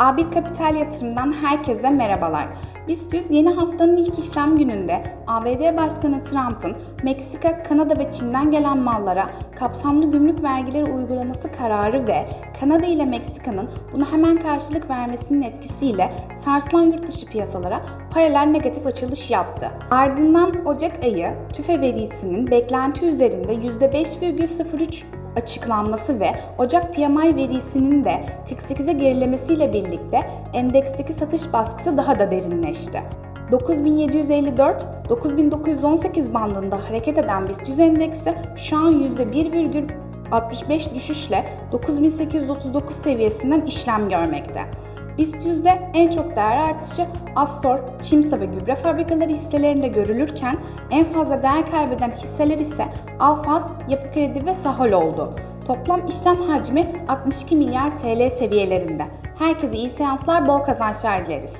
A1 Kapital Yatırım'dan herkese merhabalar. BIST 100 yeni haftanın ilk işlem gününde ABD Başkanı Trump'ın Meksika, Kanada ve Çin'den gelen mallara kapsamlı gümrük vergileri uygulaması kararı ve Kanada ile Meksika'nın buna hemen karşılık vermesinin etkisiyle sarsılan yurt dışı piyasalara paralel negatif açılış yaptı. Ardından Ocak ayı tüfe verisinin beklenti üzerinde %5,03 açıklanması ve Ocak PMI verisinin de 48'e gerilemesiyle birlikte endeksteki satış baskısı daha da derinleşti. 9754-9918 bandında hareket eden BIST 100 endeksi şu an %1,65 düşüşle 9839 seviyesinden işlem görmekte. BIST 100'de en çok değer artışı Astor, Çimsa ve gübre fabrikaları hisselerinde görülürken en fazla değer kaybeden hisseler ise Alfaz, Yapı Kredi ve Sahol oldu. Toplam işlem hacmi 62 milyar TL seviyelerinde. Herkese iyi seanslar, bol kazançlar dileriz.